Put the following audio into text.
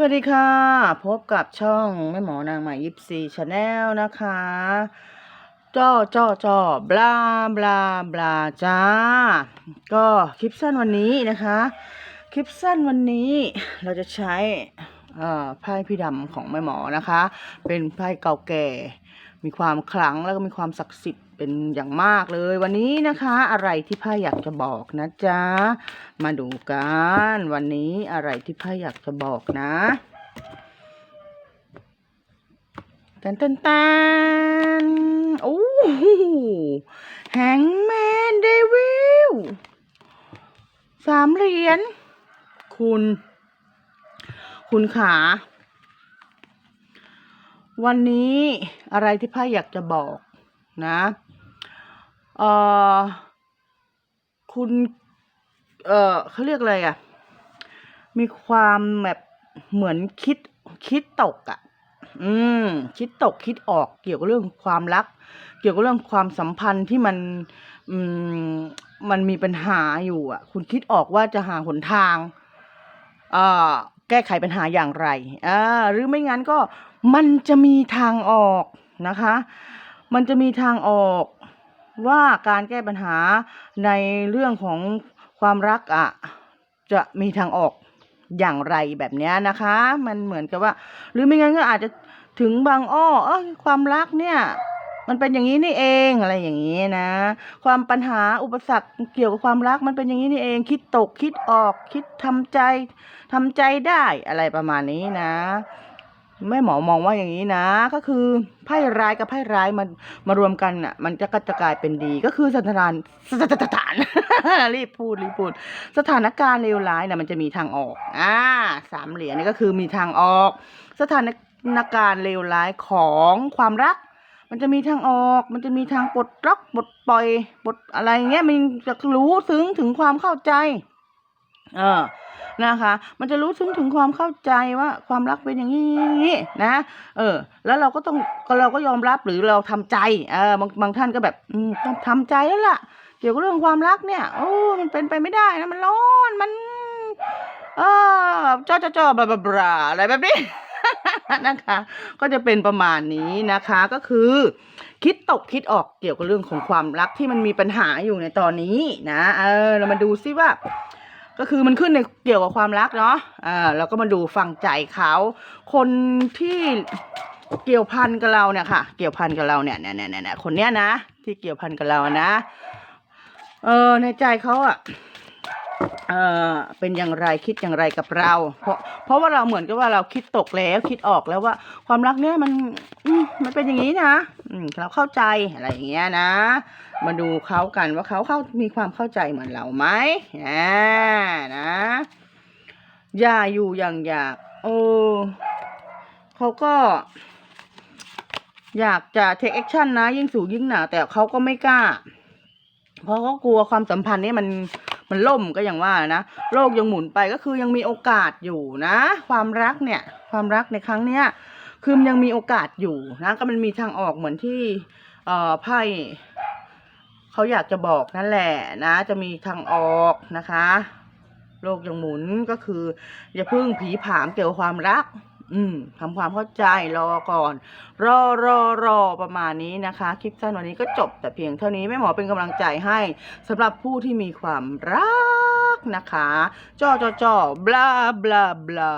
สวัสดีค่ะ พบกับช่องแม่หมอนางใหม่ยิปซีชาแนลนะคะจ้อจ้อจ้อบลาบลาบลาจ้า ก็คลิปสั้นวันนี้นะคะ คลิปสั้นวันนี้เราจะใช้ไพ่พี่ดำของแม่หมอนะคะ เป็นไพ่เก่าแก่ มีความขลังแล้วก็มีความศักดิ์สิทธิ์ เป็นอย่างมากเลยวันนี้นะคะ อะไรที่พ่อยากจะบอกนะจ๊ะ มาดูกันวันนี้อะไรที่พ่อยากจะบอกนะตันตันตันโอ้โหแฮงแมนเดวิลสามเหรียญคุณ คุณขาวันนี้อะไรที่พ่อยากจะบอกนะ เออคุณ เออเขาเรียกอะไรอะ มีความแบบเหมือนคิดคิดตกอะ อืม คิดตกคิดออกเกี่ยวกับเรื่องความรัก เกี่ยวกับเรื่องความสัมพันธ์ที่มัน อืม มันมีปัญหาอยู่อะ คุณคิดออกว่าจะหาหนทางเอ่อแก้ไขปัญหาอย่างไรอ่าหรือไม่งั้นก็มันจะมีทางออกนะคะ มันจะมีทางออก ว่าการแก้ปัญหาในเรื่องของความรักอะจะมีทางออกอย่างไรแบบนี้นะคะ มันเหมือนกับว่า หรือไม่งั้นก็อาจจะถึงบางอ้อเออความรักเนี่ยมันเป็นอย่างนี้นี่เองอะไรอย่างนี้นะ ความปัญหาอุปสรรคเกี่ยวกับความรักมันเป็นอย่างนี้นี่เอง คิดตกคิดออก คิดทำใจทำใจได้อะไรประมาณนี้นะ แม่หมอมองว่าอย่างนี้นะ ก็คือไพ่ร้ายกับไพ่ร้ายมันมารวมกันอะ มันจะก็จะกลายเป็นดี ก็คือสถานสถานสถานรีบพูดรีบพูด สถานการณ์เลวร้ายนะมันจะมีทางออก อ่าสามเหรียญนี่ก็คือมีทางออก สถานการณ์เลวร้ายของความรัก มันจะมีทางออก มันจะมีทางปลดล็อกปลดปล่อยปลดอะไรเงี้ยมันจะรู้ซึ้งถึงความเข้าใจ เออ นะคะ มันจะรู้ซึ้งถึงความเข้าใจว่าความรักเป็นอย่างนี้นะเออ แล้วเราก็ต้องเราก็ยอมรับหรือเราทำใจเออบางบางท่านก็แบบอืมต้องทำใจแล้วล่ะ เกี่ยวกับเรื่องความรักเนี่ยโอ้มันเป็นไปไม่ได้นะมันร้อนมันเออจ้าจ้าจ้าบลาบลาบลาอะไรแบบนี้นะคะ ก็จะเป็นประมาณนี้นะคะก็คือ คิดตกคิดออกเกี่ยวกับเรื่องของความรักที่มันมีปัญหาอยู่ในตอนนี้นะ เออ เรามาดูซิว่า ก็คือมันขึ้นในเกี่ยวกับความรักเนาะอ่าเราก็มาดูฝั่งใจเขาคนที่เกี่ยวพันกับเราเนี่ยค่ะ เกี่ยวพันกับเราเนี่ยเนี่ยเนี่ยเนี่ยคนเนี้ยนะ ที่เกี่ยวพันกับเรานะ เออในใจเขาอะ เออเป็นอย่างไรคิดอย่างไรกับเรา เพราะเพราะว่าเราเหมือนกับว่าเราคิดตกแล้วคิดออกแล้วว่า ความรักเนี่ยมันอืมมันเป็นอย่างนี้นะอืมเราเข้าใจอะไรอย่างเงี้ยนะ มาดูเขากันว่าเขาเข้ามีความเข้าใจเหมือนเราไหมอ่านะ อย่าอยู่อย่างอยากโอ้เขาก็ อยากจะ take action นะยิ่งสูงยิ่งหนาแต่เขาก็ไม่กล้า เพราะเขากลัวความสัมพันธ์นี้มัน มันล่มก็อย่างว่านะ โลกยังหมุนไปก็คือยังมีโอกาสอยู่นะ ความรักเนี่ย ความรักในครั้งเนี้ยคือมันยังมีโอกาสอยู่นะก็มันมีทางออกเหมือนที่เอ่อไพ่เขาอยากจะบอกนั่นแหละนะ จะมีทางออกนะคะ โลกยังหมุนก็คือ อย่าพึ่งผีผามเกี่ยวกับความรัก อืมทำความเข้าใจรอก่อน รอรอรอประมาณนี้นะคะ คลิปสั้นวันนี้ก็จบแต่เพียงเท่านี้แม่หมอเป็นกำลังใจให้สำหรับผู้ที่มีความรักนะคะ จอจอจอบลาบลาบลา